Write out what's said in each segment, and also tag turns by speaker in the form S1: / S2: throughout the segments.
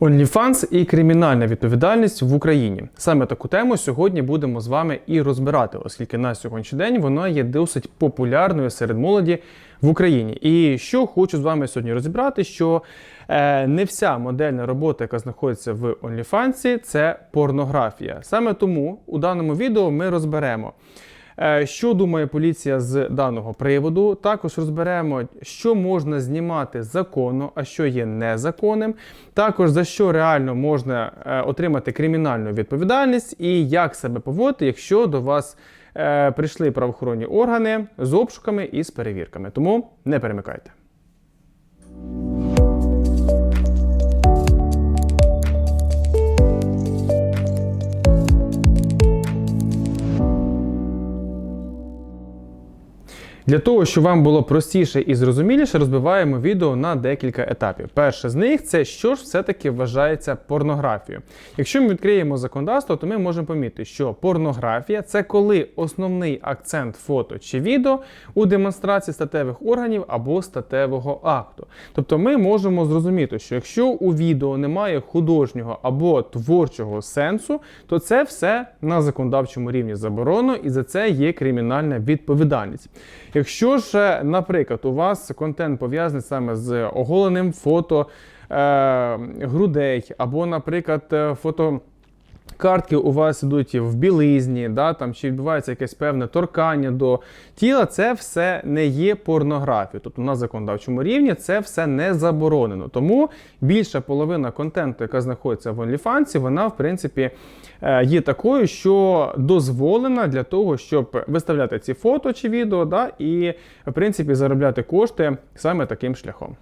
S1: OnlyFans і кримінальна відповідальність в Україні. Саме таку тему сьогодні будемо з вами і розбирати, оскільки на сьогоднішній день вона є досить популярною серед молоді в Україні. І що хочу з вами сьогодні розібрати, що е, не вся модельна робота, яка знаходиться в OnlyFans, це порнографія. Саме тому у даному відео ми розберемо. Е, Що думає поліція з даного приводу? Також розберемо, що можна знімати законно, а що є незаконним. Також за що реально можна е, отримати кримінальну відповідальність і як себе поводити, якщо до вас е, прийшли правоохоронні органи з обшуками і з перевірками. Тому не перемикайте. Для того, щоб вам було простіше і зрозуміліше, розбиваємо відео на декілька етапів. Перше з них це що ж все-таки вважається порнографією. Якщо ми відкриємо законодавство, то ми можемо помітити, що порнографія це коли основний акцент фото чи відео у демонстрації статевих органів або статевого акту. Тобто ми можемо зрозуміти, що якщо у відео немає художнього або творчого сенсу, то це все на законодавчому рівні заборонено і за це є кримінальна відповідальність. Якщо ж, е, наприклад, у вас контент пов'язаний саме з оголеним фото е, грудей, або, наприклад, е, фото. Картки у вас йдуть в білизні, да, там чи відбувається якесь певне торкання до тіла, це все не є порнографією. Тобто на законодавчому рівні це все не заборонено. Тому більша половина контенту, яка знаходиться в OnlyFans, вона в принципі е, є такою, що дозволена для того, щоб виставляти ці фото чи відео, да, і в принципі заробляти кошти саме таким шляхом.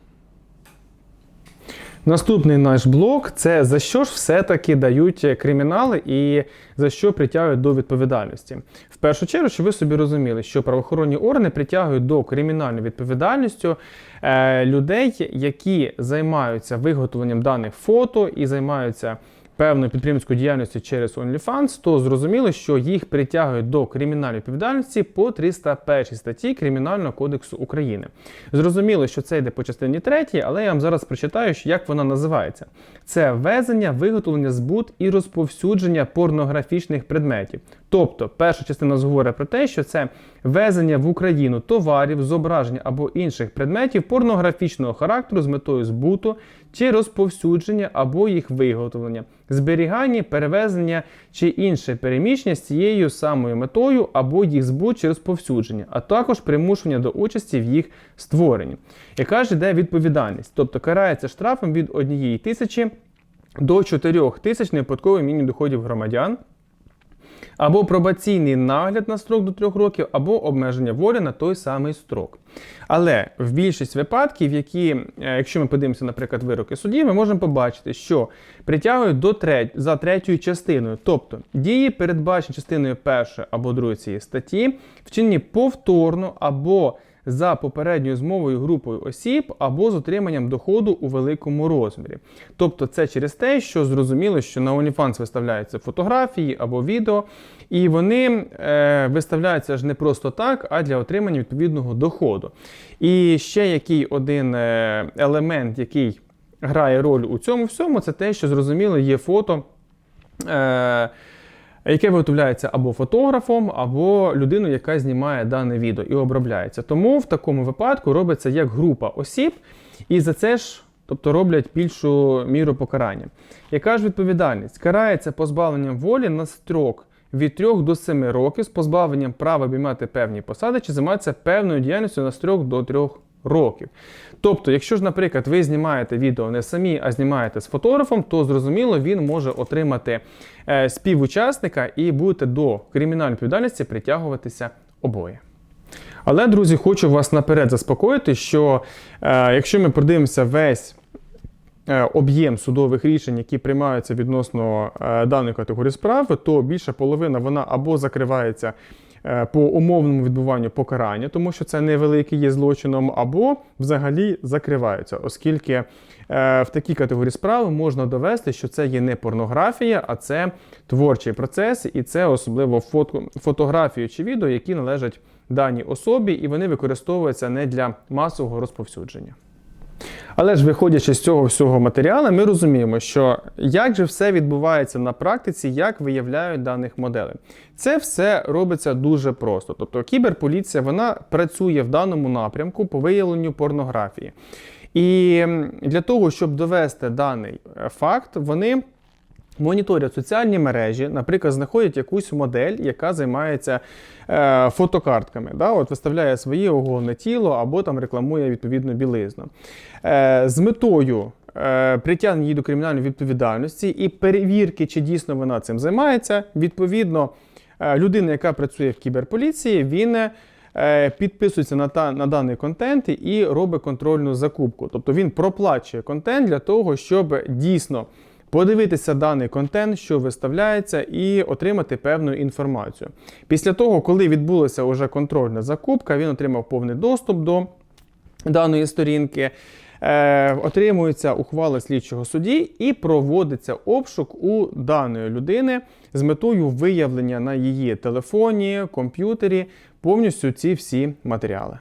S1: Наступний наш блок це за що ж все-таки дають кримінали і за що притягують до відповідальності. В першу чергу, щоб ви собі розуміли, що правоохоронні органи притягують до кримінальної відповідальності е, людей, які займаються виготовленням даних фото і займаються певною підприємницькою діяльністю через OnlyFans, то зрозуміло, що їх притягують до кримінальної відповідальності по 301 статті Кримінального кодексу України. Зрозуміло, що це йде по частині 3, але я вам зараз прочитаю, як вона називається. Це ввезення, виготовлення, збут і розповсюдження порнографічних предметів. Тобто, перша частина говорить про те, що це везення в Україну товарів, зображень або інших предметів порнографічного характеру з метою збуту чи розповсюдження або їх виготовлення, зберігання, перевезення чи інше переміщення з цією самою метою або їх збут чи розповсюдження, а також примушення до участі в їх створенні. Яка ж іде відповідальність? Тобто карається штрафом від однієї тисячі до 4 тисяч невипадкових мінімум доходів громадян або пробаційний нагляд на строк до 3 років, або обмеження волі на той самий строк. Але в більшість випадків, які, е, якщо ми подивимося, наприклад, вироки судді, ми можемо побачити, що притягують до треть, за третьою частиною, тобто дії, передбачені частиною першої або другої цієї статті, вчинені повторно або за попередньою змовою групою осіб або з отриманням доходу у великому розмірі. Тобто це через те, що зрозуміло, що на OnlyFans виставляються фотографії або відео, і вони е, виставляються ж не просто так, а для отримання відповідного доходу. І ще який один е, елемент, який грає роль у цьому всьому, це те, що зрозуміло, є фото. Е, яке виготовляється або фотографом, або людиною, яка знімає дане відео і обробляється. Тому в такому випадку робиться як група осіб, і за це ж тобто роблять більшу міру покарання. Яка ж відповідальність? Карається позбавленням волі на строк. Від 3 до 7 років з позбавленням права обіймати певні посади чи займатися певною діяльністю на строк до 3 років. Тобто, якщо ж, наприклад, ви знімаєте відео не самі, а знімаєте з фотографом, то зрозуміло, він може отримати е, співучасника і будете до кримінальної відповідальності притягуватися обоє. Але, друзі, хочу вас наперед заспокоїти, що е, якщо ми подивимося весь е, об'єм судових рішень, які приймаються відносно е, даної категорії справи, то більша половина вона або закривається по умовному відбуванню покарання, тому що це невеликий є злочином, або взагалі закриваються, оскільки е, в такій категорії справи можна довести, що це є не порнографія, а це творчий процес, і це особливо фото, фотографії чи відео, які належать даній особі, і вони використовуються не для масового розповсюдження. Але ж виходячи з цього всього матеріалу, ми розуміємо, що як же все відбувається на практиці, як виявляють даних моделей. Це все робиться дуже просто. Тобто кіберполіція вона працює в даному напрямку по виявленню порнографії. І для того, щоб довести даний е, факт, вони моніторять соціальні мережі, наприклад, знаходять якусь модель, яка займається е, фотокартками. Да? От виставляє своє оголене тіло або там рекламує відповідну білизну. Е, з метою е, притягнення її до кримінальної відповідальності і перевірки, чи дійсно вона цим займається, відповідно, е, людина, яка працює в кіберполіції, він. е, Підписується на, та, на даний контент і робить контрольну закупку. Тобто він проплачує контент для того, щоб дійсно подивитися даний контент, що виставляється, і отримати певну інформацію. Після того, коли відбулася вже контрольна закупка, він отримав повний доступ до даної сторінки. Е, отримується ухвала слідчого судді і проводиться обшук у даної людини з метою виявлення на її телефоні, комп'ютері повністю ці всі матеріали.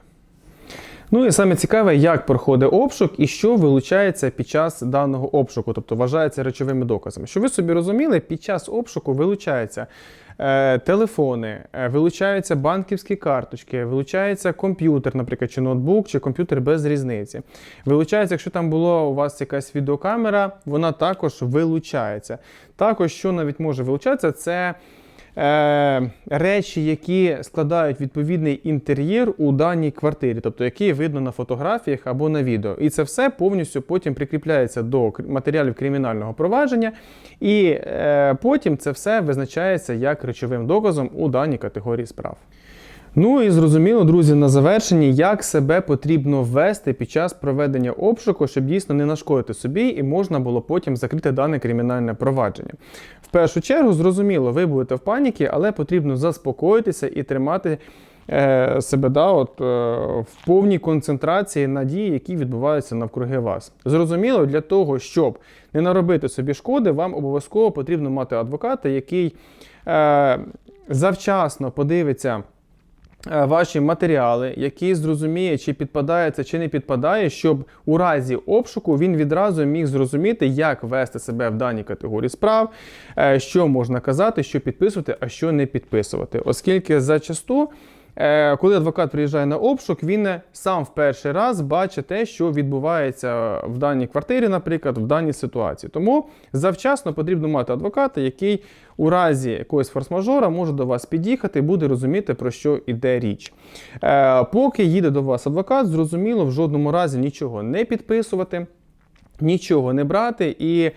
S1: Ну і саме цікаве, як проходить обшук і що вилучається під час даного обшуку, тобто вважається речовими доказами. Щоб ви собі розуміли, під час обшуку вилучаються е, телефони, е, вилучаються банківські карточки, вилучається комп'ютер, наприклад, чи ноутбук, чи комп'ютер без різниці. Вилучається, якщо там була у вас якась відеокамера, вона також вилучається. Також, що навіть може вилучатися, це е, речі, які складають відповідний інтер'єр у даній квартирі, тобто які видно на фотографіях або на відео. І це все повністю потім прикріпляється до матеріалів кримінального провадження, і е, потім це все визначається як речовим доказом у даній категорії справ. Ну і зрозуміло, друзі, на завершенні, як себе потрібно ввести під час проведення обшуку, щоб дійсно не нашкодити собі і можна було потім закрити дане кримінальне провадження. В першу чергу, зрозуміло, ви будете в паніці, але потрібно заспокоїтися і тримати е, себе да, от, е, в повній концентрації на дії, які відбуваються навкруги вас. Зрозуміло, для того, щоб не наробити собі шкоди, вам обов'язково потрібно мати адвоката, який е, завчасно подивиться ваші матеріали, який зрозуміє, чи підпадає це, чи не підпадає, щоб у разі обшуку він відразу міг зрозуміти, як вести себе в даній категорії справ, е, що можна казати, що підписувати, а що не підписувати. Оскільки зачасту. Е, Коли адвокат приїжджає на обшук, він сам в перший раз бачить те, що відбувається в даній квартирі, наприклад, в даній ситуації. Тому завчасно потрібно мати адвоката, який у разі якогось форс-мажора може до вас під'їхати і буде розуміти, про що йде річ. Е, Поки їде до вас адвокат, зрозуміло, в жодному разі нічого не підписувати, нічого не брати і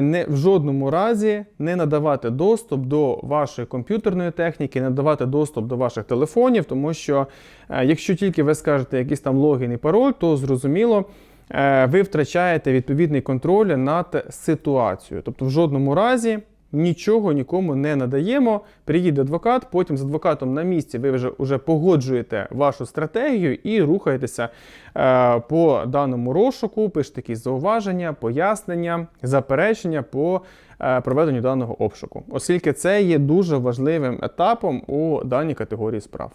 S1: не, в жодному разі не надавати доступ до вашої комп'ютерної техніки, не надавати доступ до ваших телефонів, тому що е, якщо тільки ви скажете якийсь там логін і пароль, то зрозуміло. е, Ви втрачаєте відповідний контроль над ситуацією. Тобто, в жодному разі нічого нікому не надаємо. Приїде адвокат, потім з адвокатом на місці ви вже, вже погоджуєте вашу стратегію і рухаєтеся е, по даному розшуку, пишете якісь зауваження, пояснення, заперечення по е, проведенню даного обшуку, оскільки це є дуже важливим етапом у даній категорії справ.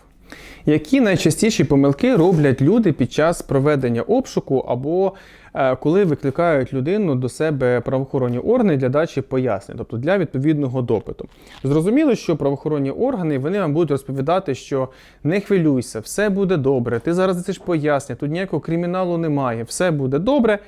S1: Які найчастіші помилки роблять люди під час проведення обшуку або коли викликають людину до себе правоохоронні органи для дачі пояснень, тобто для відповідного допиту? Зрозуміло, що правоохоронні органи вони вам будуть розповідати, що не хвилюйся, все буде добре, ти зараз дасиш пояснення, тут ніякого криміналу немає, все буде добре.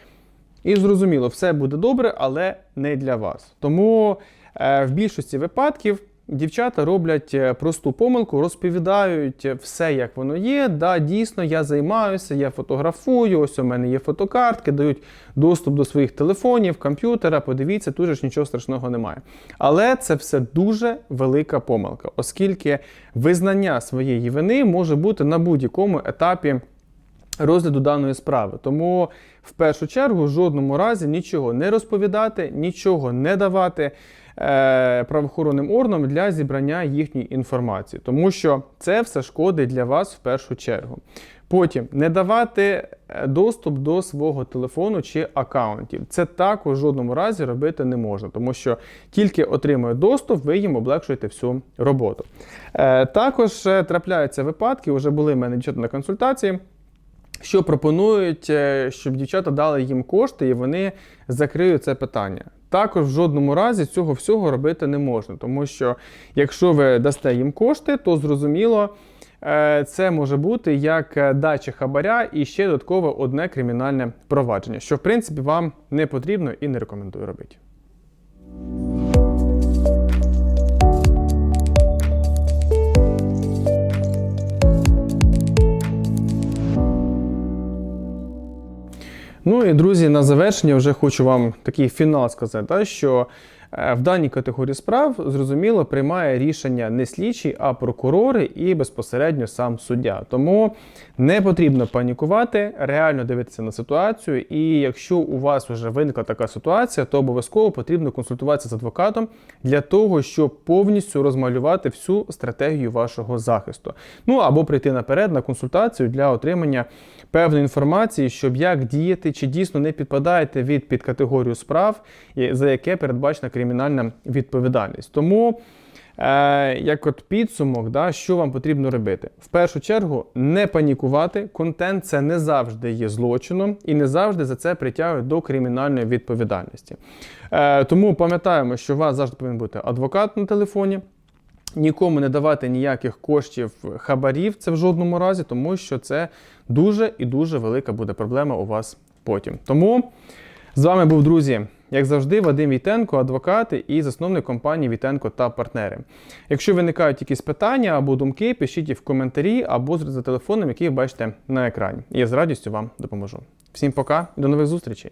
S1: І зрозуміло, все буде добре, але не для вас. Тому е, в більшості випадків дівчата роблять е, просту помилку, розповідають все, як воно є. Да, дійсно, я займаюся, я фотографую, ось у мене є фотокартки, дають доступ до своїх телефонів, комп'ютера. Подивіться, тут ж нічого страшного немає. Але це все дуже велика помилка, оскільки визнання своєї вини може бути на будь-якому етапі розгляду даної справи. Тому в першу чергу в жодному разі нічого не розповідати, нічого не давати е, правоохоронним органам для зібрання їхньої інформації, тому що це все шкодить для вас в першу чергу. Потім не давати е, доступ до свого телефону чи акаунтів. Це також в жодному разі робити не можна, тому що тільки отримує доступ, ви їм облегшуєте всю роботу. Е, також е, трапляються випадки, вже були в мене дівчата на консультації. що пропонують, е, щоб дівчата дали їм кошти і вони закриють це питання. Також в жодному разі цього всього робити не можна, тому що якщо ви дасте їм кошти, то зрозуміло, е, це може бути як е, дача хабаря і ще додаткове одне кримінальне провадження, що в принципі вам не потрібно і не рекомендую робити. Ну і друзі, на завершення вже хочу вам такий фінал сказати, та, що в даній категорії справ зрозуміло приймає рішення не слідчий, а прокурори і безпосередньо сам суддя. Тому не потрібно панікувати, реально дивитися на ситуацію. І якщо у вас вже виникла така ситуація, то обов'язково потрібно консультуватися з адвокатом для того, щоб повністю розмалювати всю стратегію вашого захисту. Ну або прийти наперед на консультацію для отримання певної інформації, щоб як діяти, чи дійсно не підпадаєте від під категорію справ, за яке передбачена кримінальна відповідальність. Тому. Е, як от підсумок, да, що вам потрібно робити? В першу чергу не панікувати. Контент це не завжди є злочином і не завжди за це притягують до кримінальної відповідальності. Е, тому пам'ятаємо, що у вас завжди повинен бути адвокат на телефоні. Нікому не давати ніяких коштів хабарів, це в жодному разі, тому що це дуже і дуже велика буде проблема у вас потім. Тому з вами був друзі, як завжди, Вадим Вітенко, адвокат і засновник компанії Вітенко та партнери. Якщо виникають якісь питання або думки, пишіть їх в коментарі або за телефоном, який ви бачите на екрані. І я з радістю вам допоможу. Всім пока і до нових зустрічей!